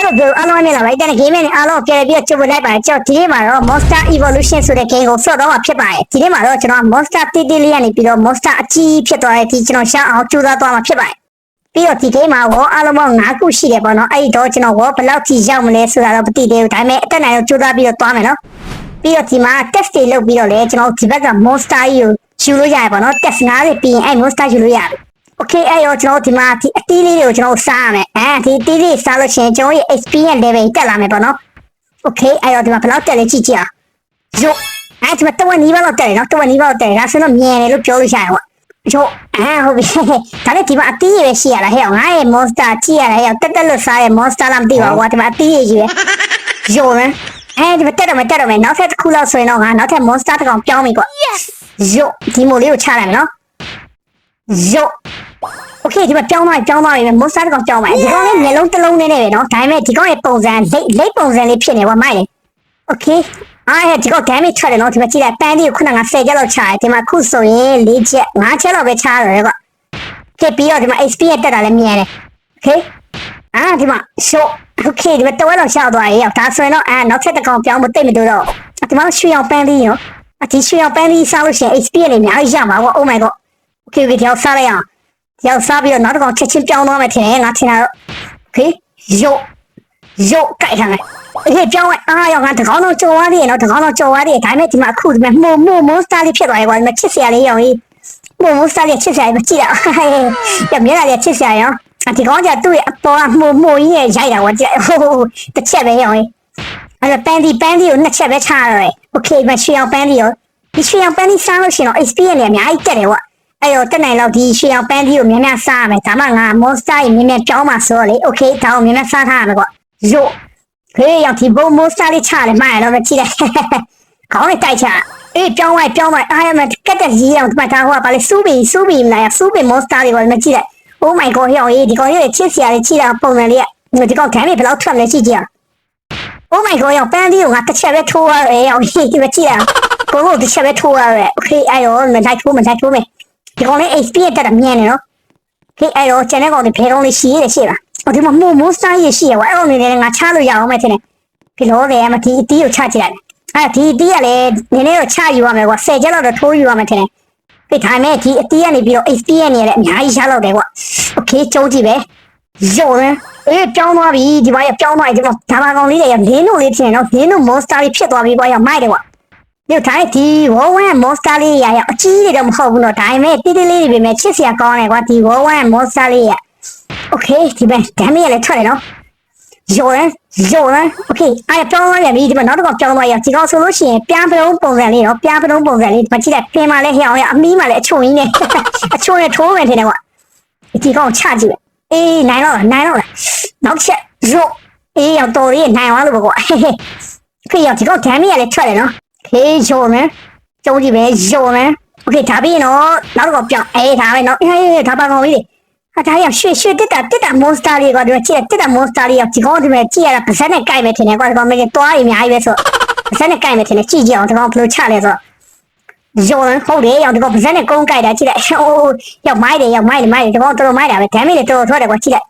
Hello bro အားလုံးမင်္ဂလာပါဒီနေ့ game နဲ့အားလုံးပြန်ပြီးကြိုလိုက်ပါတယ်ကျွန်တော်ဒီနေ့မှာတော့ Monster Evolution ဆိုတဲ့ game ကိုဆော့တော့မှာဖြစ်ပါတယ်ဒီနေ့မှာတော့ကျွန်တော် Monster တီတီလေးကနေပြီးတော့ Monster အကြီးဖြစ်သွားတဲ့ဒီကျွန်တော်ရှာအောင်ကြိုးစားသွားမှာဖြစ်ပါတယ်ပြီးတော့ဒီ game မှာဝေါ်အားလုံးပေါင်း9ခုရှိတယ်ပေါ့နော်အဲ့ဒီတော့ကျွန်တော်ဝေါ်ဘယ်လောက်ထိရောက်မလဲဆိုတာတော့မသိသေးဘူးဒါပေမဲ့အတက်နိုင်တော့ကြိုးစားပြီးတော့သွားမယ်နော်ပြီးတော့ဒီမှာ test တွေလုပ်ပြီးတော့လေကျွန်တော်ဒီဘက်က Monster ကြီးကိုယူလို့ရတယ်ပေါ့နော် test 9ပြီးရင်အဲ့ Monster ယူလို့ရတယ် โอเคအဲ့တော့ကျွန်တော်ဒီမှာဒီအတီးလေးတွေကိုကျွန်တော်စားရမယ်အဲဒီအတီးလေးစားလို့ရှိရင်ကျွန်တော်ရဲ့ experience level တက်လာမယ်ပေါ့နော်โอเคအဲ့တော့ဒီမှာဘယ်လောက်တက်လဲကြည့်ကြည့်အောင်ယိုအဲဒီမှာတဝက်နီးပါးလောက်တက်တယ်နော်တဝက်နီးပါးလောက်တက်တယ်ဒါဆိုတော့မြန်တယ်လို့ပြောလို့ရှိရတယ်ပေါ့ယိုအဲဟုတ်ပြီဒါနဲ့ဒီမှာအတီးရပဲရှိရတာဟဲ့ငါရဲ့ monster ကြည့်ရတာဟဲ့တက်တက်လို့စားရဲ့ monster လားမသိပါဘူးကွာဒီမှာအတီးရကြီးပဲယိုမယ်အဲဒီမှာတက်တော့မယ်တက်တော့မယ်နောက်ထပ်တစ်ခုလောက်ဆိုရင်တော့ငါနောက်ထပ် monster တစ်ကောင်ပြောင်းပြီကွာ yes ယိုဒီမိုလေးကိုချလိုက်မယ်နော်ယို โอเคဒီမှာပြောင်းသွားပြီပြောင်းသွားပြီမွတ်ဆာတကောင်ပြောင်းပါဒီကောင်လေးမျက်လုံးတစ်လုံးနဲ့နဲ့ပဲเนาะဒါပေမဲ့ဒီကောင်ရဲ့ပုံစံလိတ်လိတ်ပုံစံလေးဖြစ်နေကွာမိုက်လေโอเคအားရဒီကောင် damage ထွက်တယ်เนาะဒီမှာကြည့်လိုက်ပန်းလေးကိုခုနက10ချက်လောက်ချတယ်ဒီမှာခုဆိုရင်4ချက်5ချက်လောက်ပဲချရတယ်ကွာကဲပြီးတော့ဒီမှာ XP ရတက်တာလည်းမြင်တယ်โอเคအာဒီမှာ show โอเคဒီမှာတော့လောက်ရှောက်သွားရေဒါဆိုရင်တော့အာနောက်ထပ်တစ်ကောင်ပြောင်းမသိမတူတော့ဒီမှာရွှေအောင်ပန်းလေးရောအဒီရွှေအောင်ပန်းလေးစားလို့ရှိရင် XP နဲ့အများကြီးရမှာကွာ oh my god โอเคဒီတော့စားလိုက်အောင် ရောက်စားပြီးတော့နောက်တစ်ကောင်ချက်ချင်းပြောင်းသွားမယ်ထင်တယ်ငါထင်တာတော့โอเคရုပ်ရုပ်ကြိုက်ထားမယ်အေးပြောင်းလိုက်အားရောက်ငါတကောင်တော့ကြော်သွားသေးတယ်နော်တကောင်တော့ကြော်သွားသေးတယ်ဒါပေမဲ့ဒီမှာအခုဒီမှာမို့မို့မွန်စတာလေးဖြစ်သွားရေကွာဒီမှာချစ်စရာလေးရောင်ကြီးမို့မွန်စတာလေးချစ်စရာလေးမကြည့်တော့ရမျက်နှာလေးချစ်စရာရောဒီကောင်ကသူ့ရဲ့အပေါ်ကမို့မို့ကြီးရဲ့ရိုက်တာကွာကြည့်ဟိုတစ်ချက်ပဲရောင်ကြီးအဲ့တော့ပန်းဒီပန်းဒီကိုနှစ်ချက်ပဲချရတယ်โอเคမရွှေအောင်ပန်းဒီရောဒီရွှေအောင်ပန်းဒီစားလို့ရှိရင်တော့ experience လည်းအများကြီးတက်တယ်ကွာ အဲ့တော့တက်နိုင်လောက်ဒီရှေးအောင်ပန်းကြီးကိုမြန်မြန်စားရမယ်ဒါမှငါ monster ကြီးမြန်မြန်ပြောင်းမှာဆိုတော့လေ okay ဒါကိုမြန်မြန်စားထားရမယ်ကွာယိုခေးရောက်ဒီဘုံ monster လေးချတယ်မှန်တော့မကြည့်လိုက်ခေါင်းနဲ့တိုက်ချအေးပြောင်းလိုက်ပြောင်းလိုက်အားရမကက်တက်ကြီးအောင်ဒီမှာဒါဟိုကဘာလဲစူးပီစူးပီမလားစူးပီ monster လေးကိုမကြည့်လိုက် oh my god ဟောရေးဒီကောင်ရဲ့ချစ်စရာလေးချစ်တာပုံစံလေးကဒီကောင်ခံနေဘယ်လောက်ထွက်လဲကြည့်ကြည့်အောင် oh my god ရောက်ပန်းလေးကိုငါတစ်ချက်ပဲထိုးရတယ်ရောက်ရေးဒီမကြည့်အောင်ကိုကိုတစ်ချက်ပဲထိုးရတယ် okay အဲ့တော့မလိုက်ထိုးမလိုက်ထိုးမယ် ဒီကောင်လေး HP တက်တာမြန်နေနော်ဟေးအဲ့တော့ channel ကောင်ဒီဖေကောင်လေးရှည်ရတယ်ရှည်လားဟိုဒီမှာမို့ monster ရရှည်ရွာအဲ့လိုနေနေငါချလို့ရအောင်မဲ့ထင်တယ်ဒီလိုပဲမဒီအတီးကိုချကြည့်လိုက်အဲ့ဒီအတီးကလည်းနည်းနည်းတော့ချယူရမယ်ကွာ10ချက်လောက်တော့ထိုးယူရမယ်ထင်တယ်ဒီ time နဲ့ဒီအတီးကနေပြီးတော့ HP ရနေရတဲ့အများကြီးရလောက်တယ်ကွာ okay ကြုံးကြည့်ပဲရော်ရင်အေးပြောင်းသွားပြီဒီမှာရပြောင်းသွားပြီဒီမှာဒါဘာကောင်လေးတွေကလင်းတို့လေးဖြစ်နေတော့လင်းတို့ monster တွေဖြစ်သွားပြီကွာရမိုက်တယ်ကွာ ဒီတိုင်းဒီဝဝမ်မော်စတာလေးရရအကြီးတွေတော့မဟုတ်ဘူးတော့ဒါပေမဲ့တိတိလေးတွေပဲမဲ့ချစ်စရာကောင်းတယ်ကွာဒီဝဝမ်မော်စတာလေးရโอเคဒီမဲ့ဒမ်မီရလည်းထွက်တယ်နော်ယောရန်ယောရန်โอเคအဲ့ပြောင်းသွားပြန်ပြီဒီမှာနောက်တစ်ခေါက်ပြောင်းသွားရဒီကောင်ဆိုလို့ရှိရင်ပြားပလုံးပုံစံလေးနော်ပြားပလုံးပုံစံလေးဒီမှာကြည့်လိုက်ပင်မလည်းဟဲအောင်ရအမီးမလည်းအချုံကြီးနဲ့အချုံနဲ့ထိုးမယ်ထင်တယ်ကွာဒီကောင်ချကြည့်ပဲအေးနိုင်တော့နိုင်တော့နောက်ချက်ရော့အေးရောက်တော်လေးနိုင်သွားလို့ပေါ့ကွာခေရောက်ဒီကောင်ဒမ်မီရလည်းထွက်တယ်နော် โอเคရောမယ်ကျုံးကြည့်ပဲရောမယ်โอเคဒါပြီးရင်တော့နောက်တော့ပြောင်းအေးဒါပဲနော်အေးဒါပါကောင်လေးဟာဒါရရွှေရွှေတက်တာတက်တာ monster လေးကွာဒီမှာကြည့်တက်တာ monster လေးဒီကောင်ဒီမှာကြည့်ရတာပါဇက်နဲ့ကြိုက်မယ်ထင်တယ်ကွာဒီကောင်မင်းတွားရအများကြီးပဲဆိုပါဇက်နဲ့ကြိုက်မယ်ထင်တယ်ကြည့်ကြည့်အောင်ဒီကောင်ဘယ်လိုချလဲဆိုရောဟုတ်တယ်ရောက်ဒီကောင်ပါဇက်နဲ့ကုန်းကြိုက်တာကြည့်လိုက်ဟိုရောက်မိုက်တယ်ရောက်မိုက်တယ်မိုက်တယ်ဒီကောင်တော်တော်မိုက်တာပဲ damage လည်းတော်တော်ထွက်တယ်ကွာကြည့်လိုက်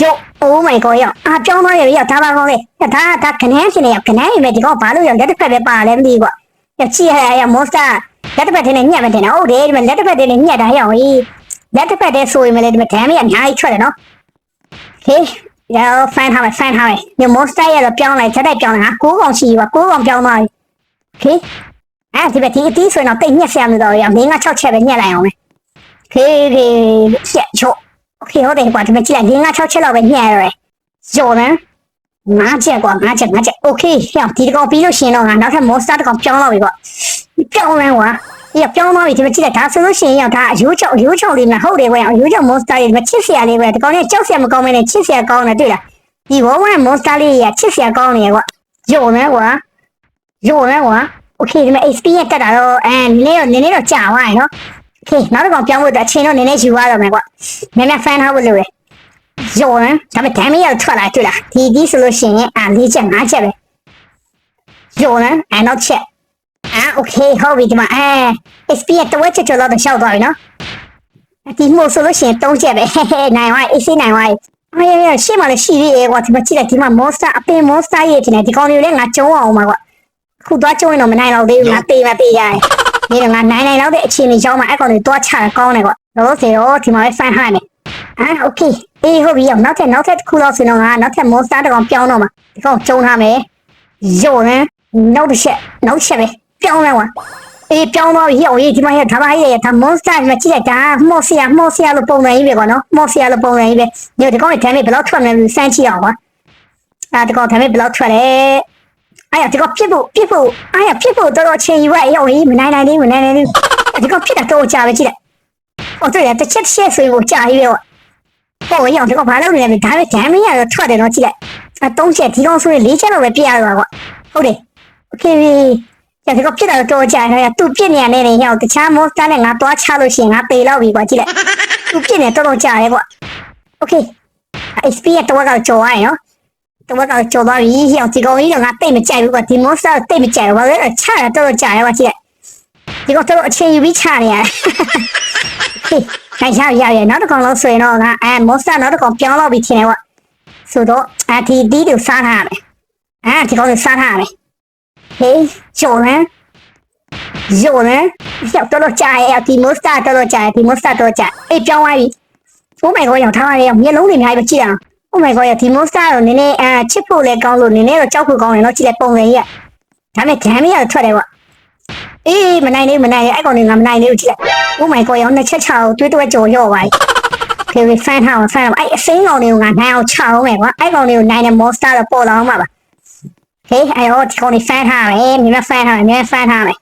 ရုပ် oh my god ရောက်အာပြောင်းသွားရပြီရောက်ဒါပါကောင်လေးဒါဒါခနန်းရှင်နေရောက်ခနန်းရင်ပဲဒီကောင်ဘာလို့ရောက်လက်တစ်ဖက်ပဲပါလဲမသိဘူးကွာရချီရရမောစတာလက်တစ်ဖက်တည်းနဲ့ညက်မတင်တာဟုတ်တယ်ဒီမှာလက်တစ်ဖက်တည်းနဲ့ညက်တာဟဲ့အောင်ကြီးလက်တစ်ဖက်တည်းဆိုရင်မလေဒီမှာဒမ်းမရအများကြီးထွက်တယ်နော်ဟေးရောဖန်ထားမယ်ဖန်ထားမယ်ဒီမောစတာရတော့ပြောင်းလိုက်ချက်တိုက်ပြောင်းလာကိုးကောင်ရှိပါကိုးကောင်ပြောင်းသွားပြီဟေးအဲ့ဒီဘက်ဒီအတီးဆိုရင်တော့တိတ်ညက်ဆရာမလို့တော့ရမင်းက6ချက်ပဲညက်လိုက်အောင်မယ်ဟေးဒီချက်ချို့ โอเคဟုတ်တယ်ကွာဒီမှာကြည့်လိုက်ငင်းက6ချက်လောက်ပဲညက်ရတယ်ကျော်တယ်ငါးချက်ကွာငါးချက်ငါးချက်โอเคဟဲ့ဒီတကောင်ပြီးလို့ရှင်တော့ငါနောက်ထပ်မောစတာတကောင်ပြောင်းတော့ပြီကွာ ပြောင်းလဲကွာဒီကပြောင်းသွားပြီဒီမှာကြည့်လိုက်ဒါဆိုလို့ရှိရင်ရောက်ဒါအယိုးချောက်အယိုးချောက်လေးနဲ့ဟုတ်တယ်ကွာအယိုးချောက် monster လေးဒီမှာချစ်စရာလေးကွာဒီကောင်လေးကြောက်စရာမကောင်းမနဲ့ချစ်စရာကောင်းတယ်တွေ့လားဒီဝဝမ် monster လေးကချစ်စရာကောင်းနေကွာယုံနေကွာယုံနေကွာโอเคဒီမှာ XP ရတက်တာတော့အဲနည်းနည်းတော့နည်းနည်းတော့ကြာသွားရင်နော် โอเคနောက်တစ်ကောင်ပြောင်းဖို့အတွက်အချိန်တော့နည်းနည်းယူရတော့မယ်ကွာနည်းနည်း fan ထားဖို့လိုတယ်ယုံနေဒါပေမဲ့ damage ရထွက်လာတွေ့လားဒီဒီဆိုလို့ရှိရင်အာ၄ချက်၅ချက်ပဲယုံနေအဲနောက်ချက် อ่าโอเคဟုတ်ပြီဒီမှာအဲ SP ရဲ့တဝက်ချက်ကျော်တော့ရှောက်သွားပြီနော်ဒီမို့ဆိုလို့ရှိရင်၃ချက်ပဲဟဲဟဲနိုင်သွား AC နိုင်သွား အေးအေးရှေ့မှာလည်းရှိသေးရဲ့ကွာဒီမှာကြည့်လိုက်ဒီမှာ monster အပင် monster ရဲ့တင်တယ်ဒီကောင်တွေလည်းငါကျုံးအောင်ပါကွာအခုသွားကျုံးရင်တော့မနိုင်တော့သေးဘူးငါတေးမတေးရတယ် ဒီတော့ငါနိုင်နိုင်တော့တဲ့အခြေအနေရောက်မှအဲ့ကောင်တွေသွားချတာကောင်းတယ်ကွာတော့စေရောဒီမှာပဲ fan ဟိုင်းမယ်အာโอเคအေးဟုတ်ပြီနောက်ထပ်နောက်ထပ်တစ်ခုလောက်ဆိုတော့ငါနောက်ထပ် monster တစ်ကောင်ပြောင်းတော့မှာဒီကောင်ကျုံးထားမယ်ယောနဲ့နောက်တစ်ချက်နောက်တစ်ချက်ပဲပြောင်းလဲကွာအေးပြောင်းတော့ဟိုရေးဒီမှာဟဲ့ဒါပါရဲ့ဒါ monster ဒီမှာကြည့်လိုက်တာမော်ဆီယာမော်ဆီယာလို့ပုံစံကြီးပဲကွာနော်မော်ဆီယာလို့ပုံစံကြီးပဲညဒီကောင်ရဲ့ damage ဘယ်လောက်ထွက်မလဲစမ်းကြည့်အောင်ကွာအာဒီကောင် damage ဘယ်လောက်ထွက်လဲ အဲ့ရဒီကောင်ပြစ်ဖို့ပြစ်ဖို့အဲ့ရပြစ်ဖို့တော်တော်ချိန်ယူရရောရေးမနိုင်နိုင်သေးဘူးမနိုင်နိုင်သေးဘူးဒီကောင်ဖြစ်တာတော့ကြာပဲကြည့်လိုက်ဟိုတွေ့ရတစ်ချက်တစ်ချက်ဆိုရင်ကိုကြာကြီးပဲကွာဟိုရောဒီကောင်ဘာလုပ်နေလဲဒါပဲ damage ရတော့ထွက်တယ်နော်ကြည့်လိုက်အသုံးချက်ဒီကောင်ဆိုရင်၄ချက်တော့ပဲပြရတော့ကွာဟုတ်တယ် okay ကျဒီကပြစ်တာတော့ကြာနေရသူပြစ်နေရနေနေဟောတခြား monster နဲ့ငါသွားချလို့ရှိရင်ငါပေလောက်ပြီကွာကြည့်လိုက်သူပြစ်နေတော့တော့ကြာရဲကွာ okay XP ရတော့ကတော့ကြော်ရနော် တော့ကတော့ကြော်သွားပြီဟောဒီကောင်ကြီးတော့ငါတိတ်မကြိုက်ဘူးကွာဒီ monster တိတ်မကြိုက်ဘူးဘာလို့လဲချတာတော့ကြာရဲကွာကြည့်လိုက်ဒီကောင်တော့အချိန်ယူပြီးချနေရတယ် okay နိုင်ရရရနောက်တစ်ကောင်လို့ဆိုရင်တော့ငါအဲ monster နောက်တစ်ကောင်ပြောင်းလောက်ပြီးထင်တယ်ကွာဆိုတော့အဒီဒီကိုစားထားရမယ်အဲဒီကောင်ကိုစားထားရမယ်ဟေးကျော်လန်းကျော်လန်းရောက်တော့တော့ကြာရဲ့ဒီမစတာတော့တော့ကြာရဲ့ဒီမစတာတော့ကြာအေးပြောင်းသွားပြီ Oh my god ရောက်ထားရရဲ့မျက်လုံးတွေအများကြီးပဲကြည့်အောင် Oh my god ဒီ monster ကိုနည်းနည်းအာချစ်ဖို့လည်းကောင်းလို့နည်းနည်းတော့ကြောက်ဖို့ကောင်းတယ်နော်ကြည့်လိုက်ပုံစံကြီးကဒါပေမဲ့ damage ကတော့ထွက်တယ်ပေါ့အေးမနိုင်လေးမနိုင်လေးအဲ့ကောင်လေးငါမနိုင်လေးကိုကြည့်လိုက် Oh my god ရောင်းနှစ်ချက်ချောင်းတွေးတော့ကြော်ရော့ပါပြီဖေဖန်ထားအောင်ဖန်အောင်အဲ့အစိမ်းကောင်လေးကိုငါနိုင်အောင်ချောင်းမယ်ပေါ့အဲ့ကောင်လေးကိုနိုင်တဲ့ monster တော့ပေါ်လာအောင်ပါပါဟေးအဲ့တော့ဒီကောင်လေးဖန်ထားမယ်မြင်မဖန်ထားမယ်မြင်ဖန်ထားမယ်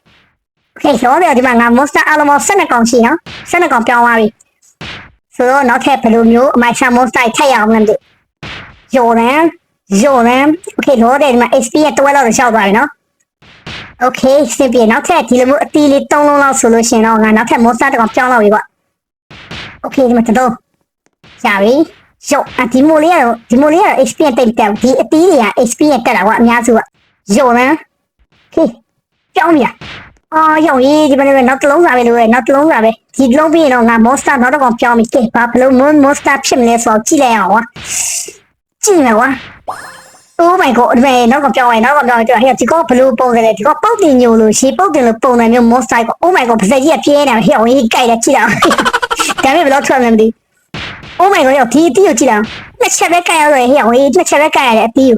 ဟေးရောတယ်ဒီမှာငါ monster အလုံးပေါင်း12ကောင်ရှိနော်12ကောင်ပြောင်းသွားပြီဆိုတော့နောက်ထပ်ဘယ်လိုမျိုးအမချ monster ထည့်ရအောင်လဲမသိဘူး ရန်ယော်ရန်โอเคရောတယ်ဒီမှာ XP ရဲ့တွဲလောက်တော့ရှောက်သွားပြီနော်โอเคစင်ပြေနောက်ထပ်ဒီလိုမျိုးအတီးလေး3လုံးလောက်ဆိုလို့ရှိရင်တော့ငါနောက်ထပ် monster တစ်ကောင်ပြောင်းလောက်ပြီကွာโอเคဒီမှာတော့ရပြီယောအဒီမိုလေးကတော့ဒီမိုလေးကတော့ XP တက်တက်ဒီအတီးတွေက XP တက်တာကွာအများစုက ယော်နန်းဟေးကြောင်းမြာအာရောက်ရေးဒီမနေ့နောက်တစ်လုံးစာပဲလို့ရနောက်တစ်လုံးစာပဲဒီတစ်လုံးပြီးရင်တော့ငါ monster နောက်တော့ကောင်ပြောင်းပြီကဲဘာဘလို့ monster ဖြစ်မလဲဆိုတော့ကြည့်လိုက်အောင်ကွာ ကြည့်မယ်ကွာ။ Oh my god အဲ့ဒါနောက်ကပြောင်းရင်နောက်ကပြောင်းရင်ကျွန်တော်ဟဲ့ဒီကောဘလို့ပုံစံလဲဒီကောပုတ်တင်ညိုလို့ရှေးပုတ်တင်လို့ပုံစံမျိုး monster ကို Oh my god ပစက်ကြီးကပြဲနေတာဟဲ့ဝင်ကြီးကြိုက်တယ်ကြည့်တာ။ဒါပေမဲ့ဘယ်တော့ထွက်မလဲမသိဘူး။ Oh my god ဒီအတီးကိုကြည့်တာ။နှစ်ချက်ပဲကြိုက်ရတယ်ဟဲ့ဝင်ကြီးနှစ်ချက်ပဲကြိုက်ရတယ်အတီးကို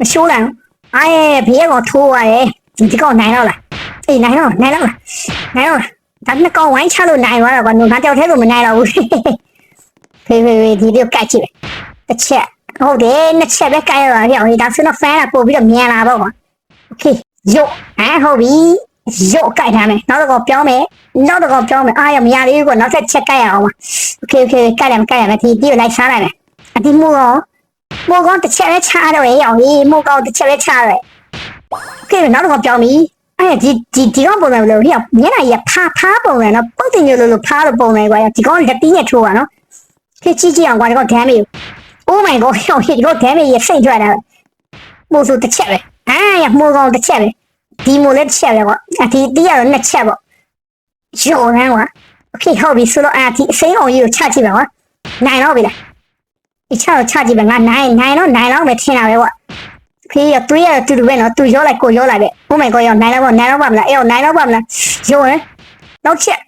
မရှိုးလာဘူး။အားရဲ့ဘေးကောင်ထိုးရတယ်ဒီကောင်နိုင်တော့လား။အေးနိုင်တော့နိုင်တော့လား။နိုင်တော့လား။ဒါနှစ်ကောင်ဝိုင်းချလို့နိုင်သွားတော့ကွာ။ငါကြောက်သေးလို့မနိုင်တော့ဘူး။ဖေဖေဖေဒီလေးကိုကြိုက်ကြည့်မယ်။တစ်ချက် ဟုတ်တယ်နှစ်ချက်ပဲကပ်ရပါဗျ။ဟိုဒါဆိုတော့ဖန်ကပို့ပြီးတော့မြန်လာပေါ့ကွာ။ Okay ရုပ်ဟမ်ဟုတ်ပြီ။ရုပ်ကပ်ထားမယ်။နောက်တစ်ခေါက်ပြောင်းမယ်။နောက်တစ်ခေါက်ပြောင်းမယ်။အားရမရသေးဘူးကွာ။နောက်ဆက်ချက်ကပ်ရအောင်ပါ။ Okay okay ကပ်ရမယ်ကပ်ရမယ်ဒီဒီကိုလိုက်စားလိုက်မယ်။အဒီမို့ရောမို့ကောင်းတစ်ချက်ပဲချားတော့ရအောင်လေ။မို့ကောင်းတစ်ချက်ပဲချားတော့။ Okay နောက်တစ်ခေါက်ပြောင်းပြီ။အဲ့ဒီဒီဒီကောင်ပုံစံလို့ဟိမျက်နှာကြီးဖားဖားပုံစံနော်ပုတ်တင်ရလို့လို့ဖားလို့ပုံစံကွာဒီကောင်လက်ပြီးနဲ့ထိုးတာနော်ခေကြည့်ကြည့်အောင်ကွာဒီကောင်ဒမ်းမေ Oh my god ရှောင်းရှစ်တော့ damage ရစိတ်ထွက်တာမိုးဆိုတစ်ချက်ပဲအာရမိုးကောင်တစ်ချက်ပဲဒီမိုးလည်းတစ်ချက်ပဲကွာဒီတီးရတော့နှစ်ချက်ပေါ့ရော်ရန်ကွာ okay ဟုတ်ပြီဆိုတော့အာဒီအစိမ်းအောင်ကြီးကိုချကြည့်ပါကွာနိုင်တော့ပြီလားဒီချတော့ချကြည့်ပါငါနိုင်နိုင်တော့နိုင်တော့ပဲထင်တာပဲကွာဖေးရတွေးရတူတူပဲနော်သူရောလိုက်ကိုရောလိုက်ပဲ oh my god ရောနိုင်တော့ပေါ့နိုင်တော့ပါမလားအေးရောနိုင်တော့ပါမလားရော်ရန်နောက်ချက်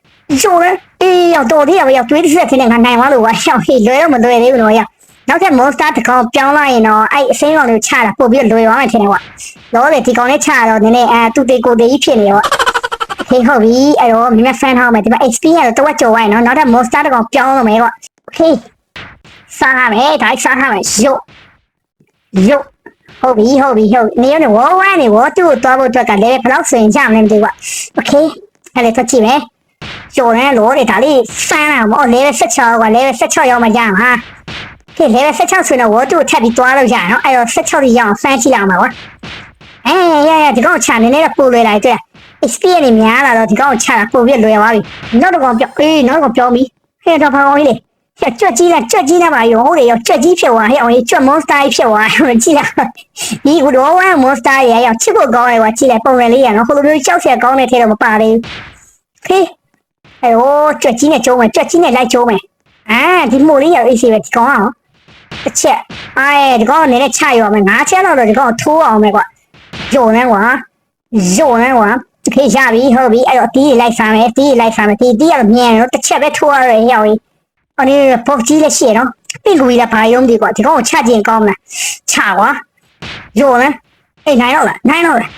ရော်ရန်အေးရောတော်သေးရပဲရောတွေးတစ်ချက်ထင်တယ်ငါနိုင်သွားလို့ကွာရှောင်းဟေးလွဲတော့မလွဲသေးဘူးနော်ရော နောက်ထပ် monster တစ်ကောင်ပြောင်းလိုက်ရင်တော့အဲ့အစင်းကောင်လေးချတာပို့ပြီးလွယ်သွားမှထင်တယ်ကွာလောလေဒီကောင်လေးချတော့နည်းနည်းအဲသူတေကိုတေကြီးဖြစ်နေရောဟေးဟုတ်ပြီအဲ့တော့မိမ fan ဟောင်းမယ်ဒီမှာ XP ရတော့တဝက်ကျော်ဝိုင်းနော်နောက်ထပ် monster တစ်ကောင်ပြောင်းလို့မယ်ကွာ Okay စားရမယ်ဒါစားရမယ်ရုပ်ရုပ်ဟုတ်ပြီဟုတ်ပြီဟုတ်နေရဝဝနေဝတူတော့ဖို့အတွက်ကလည်းဘယ်လောက်စင်ကြမလဲမသိဘူးโอเคအဲ့လေဖတ်ကြည့်မယ်ကျော်နေလို့လေဒါလေးစမ်းလာမောလေ16ကလေ16ရောက်မှကြာမှာ ဟေ့ level 16ဆိုတော့ဝတ်တူထပ်ပြီးတွားလို့ရအောင်အဲ့တော့16ကြီးရအောင်ဖမ်းကြည့်လောက်မှာပေါ့အေးရရဒီကောင်ချာနေနေတော့ပို့လွယ်လာတွေ့ experience တွေများလာတော့ဒီကောင်ချာပို့ပြလွယ်သွားပြီနောက်တစ်ကောင်ပြောအေးနောက်တစ်ကောင်ပြောပြီဟဲ့တော့ဖောင်းကြီးလေဟဲ့ကြွက်ကြီးလားကြွက်ကြီးလားပါရောဟုတ်တယ်ရောကြွက်ကြီးဖြစ်သွားဟဲ့အောင်ကြီးကြွက် monster ဖြစ်သွားကြည့်လားဒီဟိုတော့ one monster ရေရောချစ်ဖို့ကောင်းတယ်ကွာကြည့်လိုက်ပုံရလေးရနော်ဟိုလိုမျိုးကြောက်စရာကောင်းတဲ့ထဲတော့မပါသေးဘူးခေးဟဲ့ဟိုကြွက်ကြီးနဲ့ကျုံးမယ်ကြွက်ကြီးနဲ့လိုက်ကျုံးမယ်အာဒီမိုလေးရောအေးစီပဲဒီကောင်အောင် တစ်ချက်အဲဒီကောင်နည်းနည်းချရောမယ်ငါးချက်လောက်တော့ဒီကောင်ထိုးအောင်မယ်ကွာယုံနေကွာယုံနေကွာခေရပြီဟုတ်ပြီအဲ့တော့တီးလိုက်ဆမ်းမယ်တီးလိုက်ဆမ်းမယ်တီးတီးရမြန်တော့တစ်ချက်ပဲထိုးရရရောက်ရင်အနေပုတ်ကြီးလည်းရှိရနော်ပင့်ကူကြီးလည်းဘာယုံဒီကွာဒီကောင်ကိုချကြင်ကောင်းမလားချကွာယုံနေအေးနိုင်တော့လားနိုင်တော့လား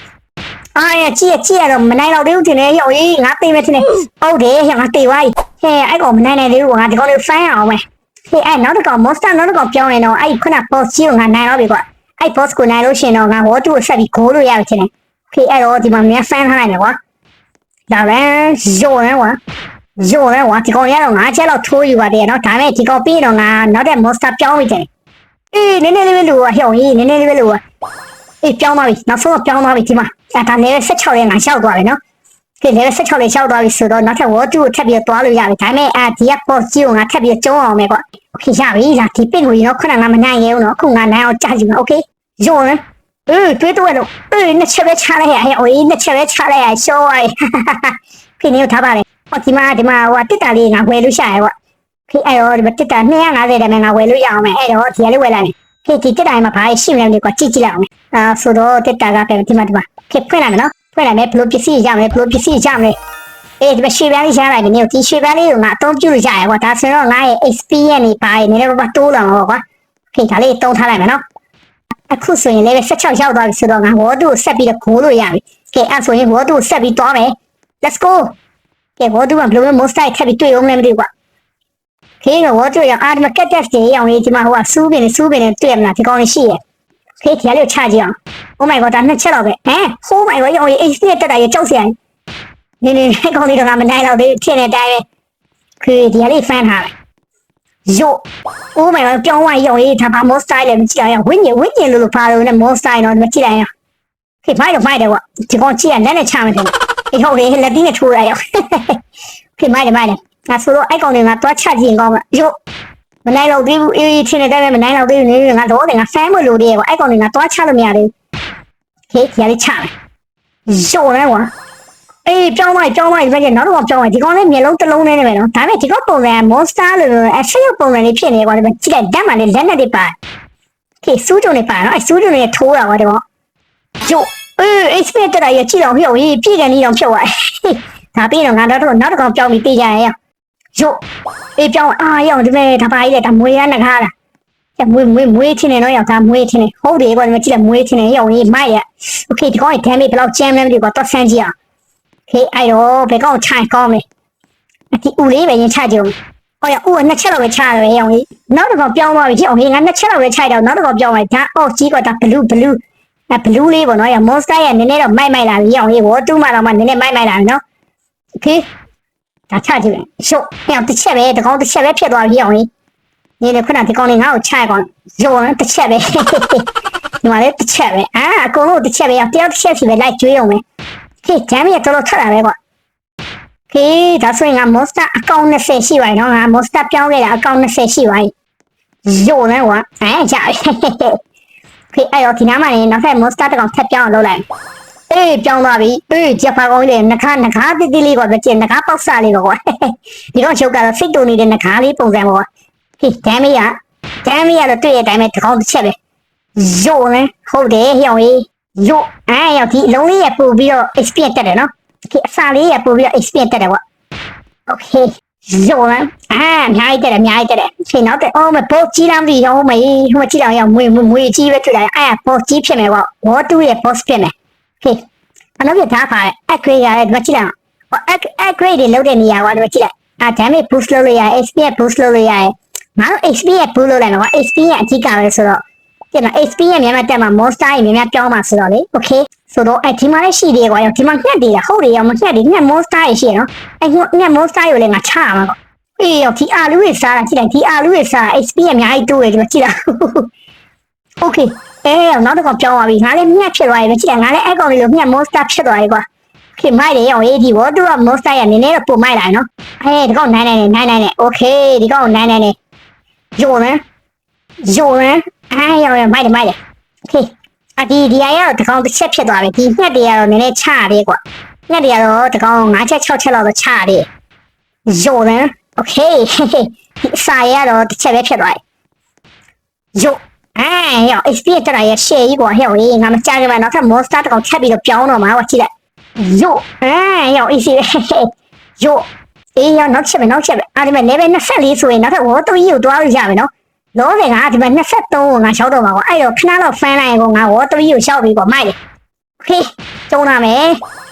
အားရကြည့်ရကြည့်ရတော့မနိုင်တော့သေးဘူးတင်နေရောက်ရေးငါသိမယ်တင်နေဟုတ်တယ်ငါသိသွားပြီဟဲ့အဲ့ကောင်မနိုင်နိုင်သေးဘူးငါဒီကောင်လေးဖိုင်းအောင်မယ် ဟေးအဲ့နောက်တစ်ကောင် monster နောက်တစ်ကောင်ပြောင်းရင်တော့အဲ့ခုန boss ကြီးကိုငါနိုင်တော့ပြီကွာအဲ့ boss ကိုနိုင်လို့ရှရင်တော့ငါ water ကိုဆက်ပြီး goal လို့ရပြီချင်းတယ်ဖေးအဲ့တော့ဒီမှာမြန် fan ထားလိုက်မယ်ကွာဒါလည်းရိုးရဲကွာရိုးရဲကွာဒီကောင်ရတော့ငါချက်လောက်ထိုးယူပါတယ်နော်ဒါပေမဲ့ဒီကောင်ပြီးတော့ငါနောက်တဲ့ monster ပြောင်းပြီတဲ့အေးနည်းနည်းလေးပဲလို့ဟျောင်းကြီးနည်းနည်းလေးပဲလို့အေးပြောင်းသွားပြီနောက်ဆုံးပြောင်းသွားပြီဒီမှာအဲ့ဒါလည်း16ရဲ့ငါရှောက်သွားပြီနော် ဒီလည်း16လေးရှောက်သွားပြီဆိုတော့နောက်ထပ် water ကိုထပ်ပြီးသွားလို့ရပြီဒါပေမဲ့အာဒီက boss ကြီးကိုငါထပ်ပြီးကျုံးအောင်မယ်ကွာ โอเคရပြီဒါဒီပင့်ကိုရင်တော့ခုနကငါမနိုင်ရဲဘူးနော်အခုငါနိုင်အောင်ကြားကြည့်မယ်โอเคယောလဲအေးတွေးတော့လို့အေးနှစ်ချက်ပဲချလိုက်ရဟဲ့အိုးနှစ်ချက်ပဲချလိုက်ရရှောရဖိနေထားပါလေဟောဒီမှာဒီမှာဟိုတစ်တာလေးငါဝယ်လို့ရှာရကွာဖိအဲ့တော့ဒီတစ်တာ250တည်းငါဝယ်လို့ရအောင်မယ်အဲ့တော့ဒီကလေးဝယ်လိုက်မယ်ဖိဒီတစ်တာမှာဘာရှိမလဲကွာကြည့်ကြည့်လိုက်အောင်အာဆိုတော့တစ်တာကပဲဒီမှာဒီမှာဖိဖွင့်လိုက်မယ်နော် ဖွင့်လိုက်မယ်ဘလို့ပစ္စည်းရမယ်ဘလို့ပစ္စည်းရမယ်အေးဒီမှာရွှေပန်းလေးရလိုက်တယ်မြို့ဒီရွှေပန်းလေးကိုငါအသုံးပြုလို့ရရကွာဒါဆိုတော့ငါရဲ့ experience နေပါရင်နည်းနည်းပါးပါတိုးလာမှာပေါ့ကွာခေဒါလေးတုံးထားလိုက်မယ်နော်အခုဆိုရင်လည်း16ရောက်သွားပြီဆိုတော့ငါဝေါ်တူကိုဆက်ပြီးတော့ဂိုးလို့ရပြီကဲအဲ့ဆိုရင်ဝေါ်တူကိုဆက်ပြီးသွားမယ် let's go ကဲဝေါ်တူကဘယ်လိုမျိုး monster ထပ်ပြီးတွေ့အောင်လဲမသိဘူးကွာခေကဝေါ်တူရအာဒီမကက်တက်တွေအောင်ရေးဒီမှာဟိုကစူးပင်စူးပင်တွေ့ရမလားဒီကောင်းလေးရှိရဲ့ခေဒီကလေးကိုချကြည့်အောင် oh my god ဒါနှစ်ချက်တော့ပဲဟမ် oh my god ရောင်ရေး HP တက်တာရကြောက်စရာနေနေကောင်းလေးတော့ငါမနိုင်တော့သေးဖြစ်နေတိုင်းပဲคือဒီကလေးဖန်ထားလိုက်ယောအိုးမေပြောင်းဝရုံရေးဒါပါမောစတိုင်းလည်းမကြည့်ရအောင်ဝင်းညင်ဝင်းညင်လို့လို့ဖာလို့နဲ့မောစတိုင်းတော့မကြည့်ရအောင်ခေဖိုက်တော့ဖိုက်တယ်ကွာဒီကောင်ကြည့်ရလက်နဲ့ချမယ်ခင်အေးဟုတ်တယ်လက်ပြီးနဲ့ထိုးရအောင်ခေမိုက်တယ်မိုက်တယ်ငါဆိုတော့အဲ့ကောင်တွေကသွားချကြည့်ရင်ကောင်းမှာယောမနိုင်တော့သေးဘူးအေးချင်းနေတဲ့မနိုင်တော့သေးဘူးနေငါတော့တယ်ငါဖမ်းမလို့တည်းကွာအဲ့ကောင်တွေကသွားချလို့မရသေးဘူး ခေဒီကလေးချမယ်ယောလဲကွာအေးပြောင်းလိုက်ပြောင်းလိုက်ဒီဘက်ကနောက်တော့ပြောင်းလိုက်ဒီကောင်လေးမျက်လုံးတစ်လုံးနဲ့နေမယ်နော်ဒါပေမဲ့ဒီကောင်ပုံစံ monster လို့အဆက်ရုပ်ပုံစံလေးဖြစ်နေကွာဒီမှာကြည့်လိုက်ဓာတ်မှလည်းလက်နဲ့တွေပါခေစူးကြုံနေပါနော်အဲစူးကြုံနေထိုးတာကွာဒီကောင်ကျို့အေး expert တက်တာရကြည့်တော့ဟိုရေးပြည့်ကန်ကြီးတော့ဖြုတ်သွားဒါပြီးတော့ငါတော့နောက်တစ်ကောင်ပြောင်းပြီးပြေးကြရအောင်ကျို့အေးပြောင်းအာရောက်ဒီမဲ့ဒါပါကြီးလေဒါမွေရနခါလား ကျမွေမွေမွေးချင်းနေတော့ရောက်ဒါမွေးချင်းနေဟုတ်တယ်ကွာဒီမှာကြည့်လိုက်မွေးချင်းနေရောက်ရေးမိုက်ရโอเคဒီကောင်ရဲ့ damage ဘယ်လောက်ကျမ်းလဲမသိဘူးကွာတော့ဆန်းကြည့်အောင် ခေအဲ့တော့ဘယ်ကောင်ချိုင်ကောင်းလဲဒီဦးလေးပဲရင်ချကြုံဟောရဦးကနှစ်ချက်လောက်ပဲချရတယ်ရောင်ကြီးနောက်တစ်ကောင်ပြောင်းသွားပြီဒီအောင်ဟေးငါနှစ်ချက်လောက်ပဲချိုက်တော့နောက်တစ်ကောင်ပြောင်းသွားဒါအော့ကြီးကဒါဘလူးဘလူးအဲဘလူးလေးပေါ့နော်ရမွန်စတာရဲ့နည်းနည်းတော့မိုက်မိုက်လာပြီရောင်ကြီးဝတူးမှတော့မှနည်းနည်းမိုက်မိုက်လာပြီနော်โอเคဒါချကြည့်မယ်ရှုပ်ဟဲ့တစ်ချက်ပဲဒီကောင်တစ်ချက်ပဲဖြစ်သွားပြီရောင်ကြီး နေနေခုနဒီကောင်လေးငါ့ကိုချိုက်ကောင်ရောတစ်ချက်ပဲဒီမှာလည်းတစ်ချက်ပဲအာအကုန်လုံးတစ်ချက်ပဲတယောက်တစ်ချက်စီပဲလိုက်ကျွေးအောင်မယ်ဟေးဂျမ်းမီတော်တော်ထွက်လာပဲကွာဟေးဒါဆိုရင်ငါ monster အကောင့်20ရှိပါပြီနော်ငါ monster ပြောင်းခဲ့တာအကောင့်20ရှိပါပြီယိုနေကွာအဲကြာပြီဖေးအဲ့တော့ဒီနားမှာနေနောက်ထပ် monster တစ်ကောင်ထပ်ပြောင်းအောင်လုပ်လိုက်အေးပြောင်းသွားပြီအေးဂျက်ပါကောင်းလေးနခါနခါတိတိလေးကွာကြည့်နခါပေါက်စားလေးကွာဒီတော့ချုပ်ကတော့စိတ်တူနေတဲ့နခါလေးပုံစံပေါ့ ဟေးဂျမ်းမီကဂျမ်းမီကတော့တွေ့ရတဲ့အတိုင်းပဲတစ်ကောင်တစ်ချက်ပဲယိုနေဟုတ်တယ်ဟျောင်းကြီး yo အဲရောက်ဒီလုံးလေးရပို့ပြီးတော့ experience တက်တယ်နော်ဒီအစာလေးရပို့ပြီးတော့ experience တက်တယ်ကွာ okay yo အာအများကြီးတက်တယ်အများကြီးတက်တယ်ချိန်နောက်တက်အော်မဘောကြီးလားမသိရောမေးဟိုကြည့်တော့ရမွေမွေကြီးပဲတွေ့တယ်အဲဘောကြီးဖြစ်မယ်ကွာ war 2ရဲ့ boss ဖြစ်မယ် okay အနောက်ပြထားပါ upgrade ရတယ်ဒီမှာကြည့်လိုက်ဟော upgrade တွေလုပ်တဲ့နေရာကွာဒီမှာကြည့်လိုက်အာ damage boost လုပ်လို့ရတယ် experience boost လုပ်လို့ရတယ် ငါတို့ experience boost လုပ်လိုက်မှာကွာ experience အကြီးကပဲဆိုတော့ပြန်လာ HP ရဲ့မြန်မာတက်မှာ monster ရဲ့မြန်မာပြောင်းမှာဆိုတော့လေ okay ဆိုတော့အဲ့ဒီမှာလည်းရှိသေးကွာရောဒီမှာညက်သေးတာဟုတ်တယ်ရောမညက်သေးညက် monster ရဲ့ရှိရနော်အဲ့ညက် monster ရဲ့လည်းငါချရမှာပေါ့အေးရောဒီအာလူရဲ့စားတာကြည့်လိုက်ဒီအာလူရဲ့စား HP ရဲ့အများကြီးတိုးတယ်ဒီမှာကြည့်လား okay အဲနောက်တစ်ခါပြောင်းသွားပြီငါလည်းမြက်ဖြစ်သွားပြီကြည့်လိုက်ငါလည်းအဲ့ကောင်လေးလိုမြက် monster ဖြစ်သွားပြီကွာခင်မိုက်တယ်ရောအေးဒီ water of monster ရဲ့နည်းနည်းတော့ပုံမိုက်လာနော်အဲဒီကောင်နိုင်နိုင်နေနိုင်နိုင်နေ okay ဒီကောင်နိုင်နိုင်နေယို 有人，有人，哎，有人，慢点，慢点。嘿，啊，ဒီဒီအရတော့တကောင်တစ်ချက်ဖြစ်သွားပြီဒီညက်တွေကတော့နည်းနည်းချသေးကွာညက်တွေကတော့တကောင်၅ချက်၆ချက်လောက်တော့ချသေးရုံတယ် okay စာရတော့တစ်ချက်ပဲဖြစ်သွားပြီရုပ်အဲရော experience တရရဲ့ share ကြီးကွာဟဲ့ဟိုငါမကြခဲ့ပါနောက်ထပ် monster တကောင်ချက်ပြီးတော့ပြောင်းတော့မှာကွာကြည့်လိုက်ရုပ်အဲရော easy ရုပ်အေးရောနောက်ချက်ပဲနောက်ချက်ပဲ ဒါပေမဲ့ level 24ဆိုရင်နောက်ထပ်ဝေါ်3ကိုတွားလို့ရမယ်နော်လောဆယ်ကဒီမှာ23ကိုငါရှောက်တော့မှာကွာအဲ့တော့ခဏတော့ဖမ်းလိုက်ရင်ကိုငါဝေါ်3ကိုရှောက်ပြီးကွာမိုက်တယ်ခေးကျုံလာမယ်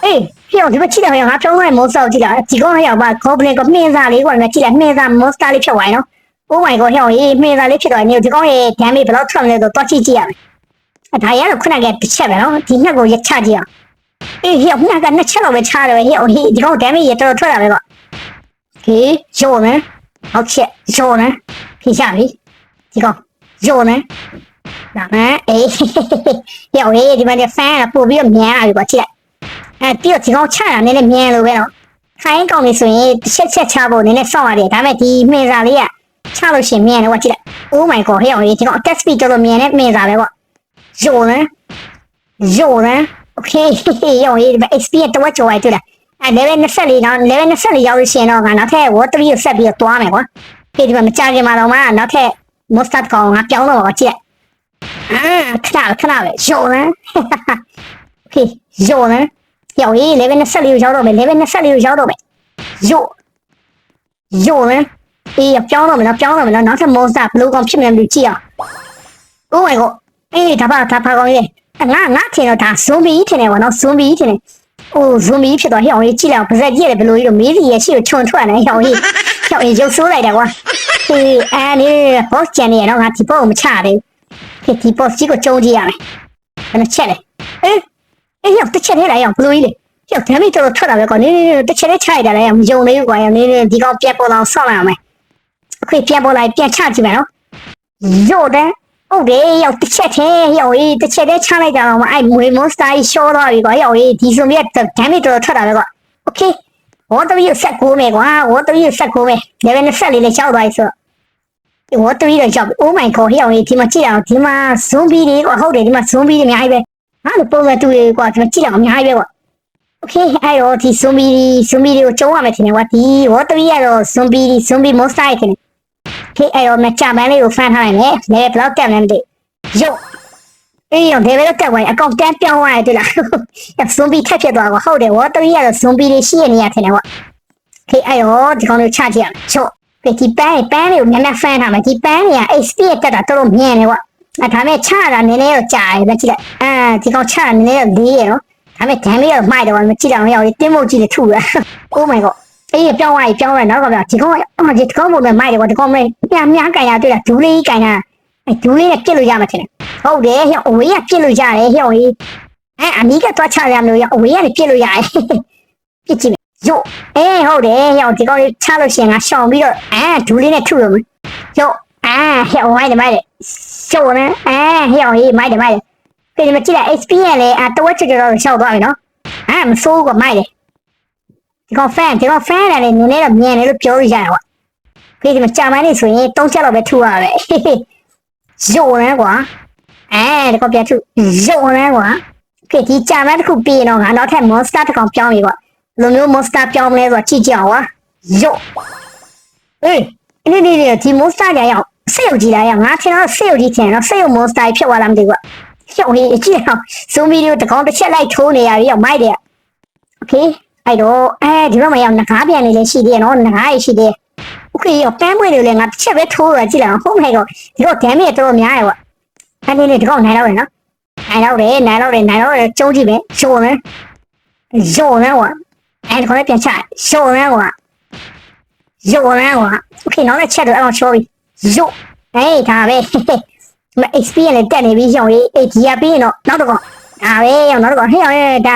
အေးပြောဒီမှာကြည့်တယ်ငါကျုံလိုက်မော့ဆောက်ကြည့်တာဒီကောင်ရောက်ပါ goblin ကနှင်းစားလေးကွာငါကြည့်လိုက်နှင်းစား monster လေးဖြုတ်သွားရင်နော်ိုးဝိုင်ကောဟဲ့ရေးမှင်သားလေးဖြစ်တော့နေဒီကောင်ရဲ့ damage ဘယ်လောက်ထွက်မလဲဆိုတော့ကြည့်ကြည့်ရမယ်။အဒါရတော့ခုနကတစ်ချက်ပဲနော်ဒီနှစ်ကိုရချကြည့်အောင်။အေးဟဲ့ခုနကနှစ်ချက်တော့ပဲချတယ်ပဲဟဲ့ဒီကောင် damage ရတော်တော်ထွက်လာပဲကော ဟေးရောမယ်ဟုတ်ချက်ရောမယ်ဖြစ်ကြပြီဒီကောင်ရောမယ်ဒါမဲ့အေးဟေ့ဟေးဒီမှာဒီ fan ကပို့ပြီးတော့မြန်လာပြီကွာကြည့်လိုက်အဲပြီးတော့ဒီကောင်ချတာနည်းနည်းမြန်လို့ပဲနော်ခိုင်းကောင်လေးဆိုရင်တစ်ချက်ချက်ချဖို့နည်းနည်းစောင့်ရတယ်ဒါပေမဲ့ဒီမှင်စာလေးကချလို့ရှိရင်မြန်တယ်ကွာကြည့်လိုက် Oh my god ဟဲ့ဟေးဒီကောင် attack speed တော်တော်မြန်တဲ့မှင်စာပဲကွာရောမယ်ရောမယ် Okay ရောဟေးဒီမှာ XP တော့ကြော်လိုက်တွေ့လား အဲ level 24နော် level 24ရောက်လို့ရှိရင်တော့ငါနောက်ထပ် water ကိုဆက်ပြီးတော့တွားမယ်ကွာဒီဒီမှာမကြခင်မှာတော့မှနောက်ထပ် monster ကောင်ငါပြောင်းတော့ပါကြည့်လိုက်အာခဏခဏပဲရောမယ် Okay ရောမယ်ရောဟေး level 24ကိုရောက်တော့မယ် level 24ကိုရောက်တော့မယ်ရောရောမယ်အေးပြောင်းတော့မယ်နော်ပြောင်းတော့မယ်နော်နောက်ထပ် monster ဘယ်လိုကောင်ဖြစ်မလဲမသိကြည့်အောင် Oh my god အေးဒါပါဒါပါကောင်ကြီးငါငါထင်တော့ဒါ zombie ထင်တယ်ကွာနော် zombie ထင်တယ် အိုး zombie ဖြစ်သွားဟဲ့အောင်ကြီးကြည့်လိုက်ပါဇက်ကြီးရတယ်ဘယ်လိုကြီးတော့မေးစီရဲ့ရှေ့ကိုခြုံထွက်နေဟဲ့အောင်ကြီးဟဲ့အောင်ရုပ်ဆိုးလိုက်တာကွာအေးအာနေ boss ကျန်နေရတော့ငါဒီ boss ကိုမချသေးဘူးဒီ boss ကြီးကိုကြုံကြည့်ရမယ်ဘယ်နှချက်လဲအေးအေးရောက်တစ်ချက်ထဲလိုက်အောင်ဘယ်လိုကြီးလဲရောက်ဒါမိတော့ထွက်လာပဲကွာနေတစ်ချက်ထဲချလိုက်တာလည်းမယုံသေးဘူးကွာနေဒီကောင်ပြက်ပေါ်တော့ဆောက်လာအောင်မယ်အခုပြက်ပေါ်လိုက်ပြန်ချကြည့်မယ်နော်ရော့တယ် ဟုတ်တယ်ရောက်တစ်ချက်ထဲရောက်ရေးတစ်ချက်ထဲချလိုက်တာတော့မအဲ့မွေမွန်စတာကြီးရှောတော့ပြီကွာရောက်ရေးဒီဆိုမြတ် damage တော်ထွက်တာပဲကွာ okay ဝတ်တရီဆက်ကိုမယ်ကွာဝတ်တရီဆက်ကိုမယ် level 20လေးလေးရှောက်သွားပြီဆိုတော့ဝတ်တရီတော့ရှောက်ပြီ oh my god ရောက်ရေးဒီမှာကြည့်အောင်ဒီမှာ zombie တွေကွာဟုတ်တယ်ဒီမှာ zombie တွေအများကြီးပဲဟာလို့ပုံစံတူတွေကွာဒီမှာကြည့်အောင်အများကြီးပဲကွာ okay အဲ့တော့ဒီ zombie တွေ zombie တွေကိုကျုံးရမယ်ထင်တယ်ကွာဒီဝတ်တရီကတော့ zombie တွေ zombie monster တွေထင်တယ် okay အဲ့တော့မကြမ်းပန်းလေးကိုဖန်ထားလိုက်မယ်လေဘယ်လောက်တက်မလဲမသိရုပ်အေးရောဒေဗယ်တော့တက်သွားရင်အကောင့်တန်းပြောင်းသွားရတယ်လားဇွန်ဘီထက်ဖြစ်သွားကွာဟုတ်တယ်ဝါတရီကတော့ဇွန်ဘီတွေရှိရနေရထင်တယ်ကွာခေအဲ့ရောဒီကောင်လေးချကြည့်ရမယ်ချို့ဒီပန်းပန်းတွေကိုမြန်မြန်ဖန်ထားမယ်ဒီပန်းတွေက HP တက်တာတော်တော်မြန်တယ်ကွာအဲဒါမဲ့ချတာနည်းနည်းတော့ကြာတယ်ပဲကြည့်လိုက်အာဒီကောင်ချတာနည်းနည်းတော့လေးရနော်ဒါမဲ့ဒန်လေးတော့မိုက်တယ်ကွာမကြည့်တော့မရဘူးတင်းမို့ကြည့်နေထုရ Oh my god အေးပြောင်းသွားပြီပြောင်းသွားနောက်ကပြောင်းဒီကောင်အော်ဒီကောင်ပုံနဲ့မိုက်တယ်ကွာဒီကောင်မဲ့မြားမြားကန်ရတွေ့တာဒူးလေးကန်တာအဲဒူးလေးနဲ့ပြစ်လို့ရမှာထင်တယ်ဟုတ်တယ်ဟဲ့အဝေးကပြစ်လို့ရတယ်ဟဲ့ဟေးအဲအနီးကတော့ချရမလို့ရအဝေးကနေပြစ်လို့ရတယ်ပြစ်ကြည့်မယ်ယို့အေးဟုတ်တယ်ဟဲ့ဒီကောင်လေးချလို့ရှိရင်ငါရှောင်ပြီးတော့အဲဒူးလေးနဲ့ထုရမယ်ယို့အာဟဲ့မိုက်တယ်မိုက်တယ်ရှော့နေအဲဟဲ့ဟေးမိုက်တယ်မိုက်တယ်ပြင်မကြည့်လိုက် XP နဲ့လေအတော့ချွတ်တော့ရှောက်သွားပြီနော်အာမဆိုးကမိုက်တယ် ဒီကောင် fan ဒီကောင် fan လည်းနည်းနည်းတော့မြန်တယ်လို့ပြောလို့ရတယ်ကွာခေဒီမှာကြာမန်းနေဆိုရင်၃ချက်လောက်ပဲထူရပဲရုံနေကွာအဲဒီကောင်ပြန်ထူရုံနေကွာခေဒီကြာမန်းတစ်ခုပြီးတော့ငါနောက်ထပ် monster တစ်ကောင်ပြောင်းပြီကွာဘယ်လိုမျိုး monster ပြောင်းမလဲဆိုတော့ကြည့်ကြအောင်ကွာရုံအေးဒီဒီဒီဒီ monster ကြရောက်စေရုပ်ကြီးလာရငါထင်တော့စေရုပ်ကြီးထင်တော့စေရုပ် monster ဖြစ်သွားလားမသိဘူးကွာရှောင်းကြီးအကြည့်အောင် zoom video တစ်ကောင်တစ်ချက်လိုက်ထိုးနေရပြီရောက်မိုက်တယ် okay အဲ့တော့အဲဒီဘက်မှာရောက်ငကားပြန်နေလေရှိသေးတယ်နော်ငကားရရှိသေးတယ်โอเคရောပန်းပွင့်တွေလည်းငါတစ်ချက်ပဲထိုးရကြည့်လိုက်အောင်ဟုတ်မယ်တော့ဒီတော့ damage တော်တော်များတယ်ကွအဲ့ဒီလေဒီကောင်နိုင်တော့တယ်နော်နိုင်တော့တယ်နိုင်တော့တယ်နိုင်တော့တယ်ကျုံးကြည့်မယ်ရှုံမယ်ရှုံမယ်ကွာအဲ့ဒီကောင်လည်းပြန်ချရှုံမယ်ကွာရှုံမယ်ကွာโอเคနောက်လည်းချက်တော့အောင်ရှောပြီယုတ်အေးဒါပဲမ experience နဲ့တက်နေပြီရောရေးအေးဒီရပြီးရင်တော့နောက်တော့ဒါပဲရောနောက်တော့ဟဲ့ရောဒါ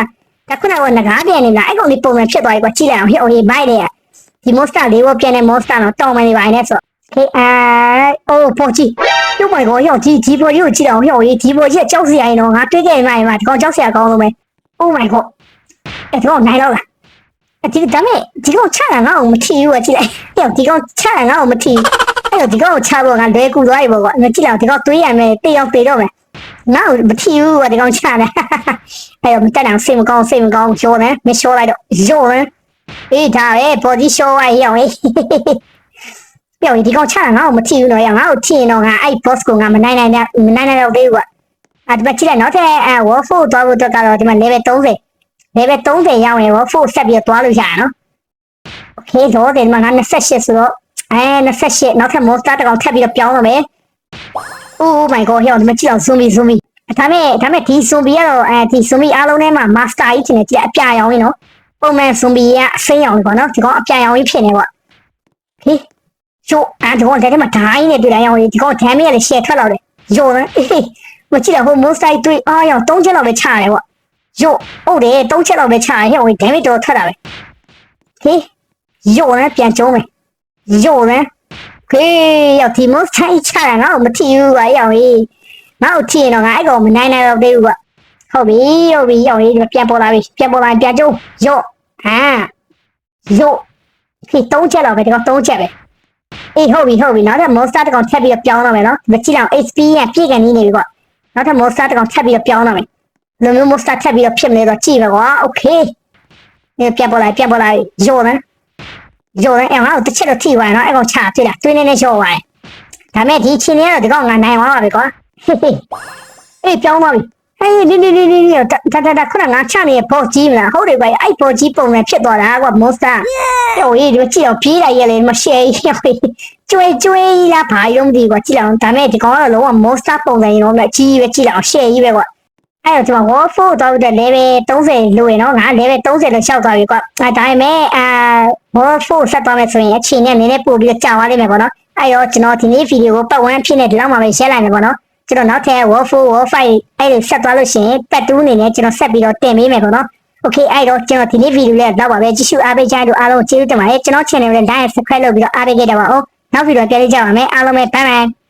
ဒါခုနကငကားပြန်နေတာအဲ့ကောင်လေးပုံမှန်ဖြစ်သွားပြီကွာကြည့်လိုက်အောင်ဟဲ့ဟိုဘိုက်တဲ့ဒီ monster လေးကိုပြန်တဲ့ monster တော့တောင်းမနေပါနဲ့ဆိုခေအာအိုးပေါ်ကြည့်ကျုပ်မိုင်ကောရောက်ကြီးကြီးပေါ်ကြီးကိုကြည့်အောင်ဟဲ့ဟိုဒီပေါ်ကြီးကြောက်စရာရင်တော့ငါတွေးခဲ့မှရင်မှဒီကောင်ကြောက်စရာကောင်းလို့ပဲ Oh my god အဲ့ဒီကောင်နိုင်တော့လားဒီဒါမဲ့ဒီကောင်ချတာငါ့ကိုမထီဘူးကြည့်လိုက်ဟဲ့ဒီကောင်ချတာငါ့ကိုမထီအဲ့တော့ဒီကောင်ချဖို့ကလွဲကူသွားပြီပေါ့ကွာကြည့်လိုက်ဒီကောင်တွေးရမယ်တေးရောက်တေးတော့မယ် ငါ့ကိုမထီဘူးကွာဒီကောင်ချတယ်အဲ့တော့မတက်အောင်စိတ်မကောင်းစိတ်မကောင်းရောတယ်မလျှောလိုက်တော့ရောတယ်အေးဒါပဲ body show ရရအောင်ဟေးပြောရင်ဒီကောင်ချတာငါ့ကိုမထီဘူးတော့ရငါ့ကိုထီရင်တော့ငါအဲ့ boss ကိုငါမနိုင်နိုင်နဲ့မနိုင်နိုင်တော့သေးဘူးကွာအဲ့ဒီမှာကြည့်လိုက်နောက်ထပ်အဲ war 4သွားဖို့အတွက်ကတော့ဒီမှာ level 30 level 30ရောက်ရင် war 4ဆက်ပြီးတော့သွားလို့ရရနော် okay တော့ဒီမှာငါ28ဆိုတော့အဲ28နောက်ထပ် monster တစ်ကောင်ထပ်ပြီးတော့ပြောင်းတော့မယ် oh my god ဟဲ့ဒီမှာကြည့်အောင် zombie zombie ဒါမဲ့ဒါမဲ့ဒီ zombie ကတော့အဲဒီ zombie အားလုံးထဲမှာ master ကြီးဖြစ်နေကြည့်အပြာရောင်ကြီးနော်ပုံမှန် zombie ကအစိမ်းရောင်ကြီးပေါ့နော်ဒီကောင်အပြာရောင်ကြီးဖြစ်နေပေါ့ဟေးကျိုးအဲ့ဒီကောင်တည်းမှာဒိုင်းနဲ့တွေ့တိုင်းရောင်ကြီးဒီကောင် damage နဲ့ share ထွက်လာတယ်ယောနော်အေးမကြည့်တော့ဟို monster ကြီးတွေ့အားရောင်၃ချက်လောက်ပဲချရတယ်ပေါ့ယောဟုတ်တယ်၃ချက်လောက်ပဲချရတယ်ဟဲ့ဟို damage တော့ထွက်တာပဲဟေးယောနဲ့ပြန်ကျုံးမယ်ယောနဲ့ ခေးရောက်ဒီ monster ကြီးချတာငါ့ကိုမထီဘူးကွာရောက်ဟေးငါ့ကိုထင်တော့ငါအဲ့ကောင်မနိုင်နိုင်တော့သေးဘူးကဟုတ်ပြီဟုတ်ပြီရောက်ရေးပြန်ပေါ်လာပြီပြန်ပေါ်လာရင်ပြန်ကျုံရော့ဟာရော့ဒီသုံးချက်တော့ပဲဒီကောင်သုံးချက်ပဲအေးဟုတ်ပြီဟုတ်ပြီနောက်ထပ် monster တစ်ကောင်ထပ်ပြီးတော့ပြောင်းတော့မယ်နော်မကြည့်တော့ HP ရပြည့်ကန်နေနေပြီကွာနောက်ထပ် monster တစ်ကောင်ထပ်ပြီးတော့ပြောင်းတော့မယ်လိုမျိုး monster ထပ်ပြီးတော့ဖြစ်မလဲတော့ကြည့်ပါကွာ okay ဒီပြန်ပေါ်လာပြန်ပေါ်လာရော့နော် ရော့နော်အဲ့ငါ့ကိုတစ်ချက်တော့ထိသွားနော်အဲ့ကောင်ချပြစ်လာတွင်းနေနေရော့သွားတယ်ဒါမဲ့ဒီချင်းလေးကတော့ဒီကောင်ငါနိုင်သွားပါပဲကွာဟေးဟေးအေးပြောင်းသွားပြီဟေးဒီဒီဒီဒီဒီတတတခုနငါချနေတဲ့ဘော့ကြီးမလားဟုတ်တယ်ဗျအဲ့ဘော့ကြီးပုံနဲ့ဖြစ်သွားတာကွာမော့စတာဟိုရေးဒီကြည့်အောင်ပြေးလိုက်ရလေမရှယ်ကြီးကျွေးကျွေးလာဘာယုံဒီကွာကြည့်အောင်ဒါမဲ့ဒီကောင်ကတော့လုံးဝမော့စတာပုံစံရင်တော့အကြီးပဲကြည့်အောင်ရှယ်ကြီးပဲကွာ အဲ့တော့ဒီမှာ wall 4တော့တဲ့ level 30လို့ရနော်ငါ level 30လို့ရှောက်သွားပြီကွာအဲဒါပေမဲ့အာ wall 4ဆက်သွားမယ်ဆိုရင်အချိန်နဲ့နည်းနည်းပို့ပြီးတော့ကြာသွားလိမ့်မယ်ပေါ့နော်အဲ့တော့ကျွန်တော်ဒီနေ့ဗီဒီယိုကိုပတ်ဝန်းဖြစ်နေဒီလောက်မှပဲ share လိုက်မယ်ပေါ့နော်ကျွန်တော်နောက်ထပ် wall 4 wall 5အဲ့လိုဆက်သွားလို့ရှိရင်ပတ်တူးအနေနဲ့ကျွန်တော်ဆက်ပြီးတော့တင်ပေးမယ်ပေါ့နော် Okay အဲ့တော့ကျွန်တော်ဒီနေ့ဗီဒီယိုလေးတော့ပါပဲကြည့်ရှုအားပေးကြတဲ့အားလုံးကျေးဇူးတင်ပါတယ်ကျွန်တော် channel ကို like subscribe လုပ်ပြီးတော့အားပေးခဲ့ကြပါဦးနောက်ဗီဒီယိုပြန်လေးကြပါမယ်အားလုံးပဲ bye bye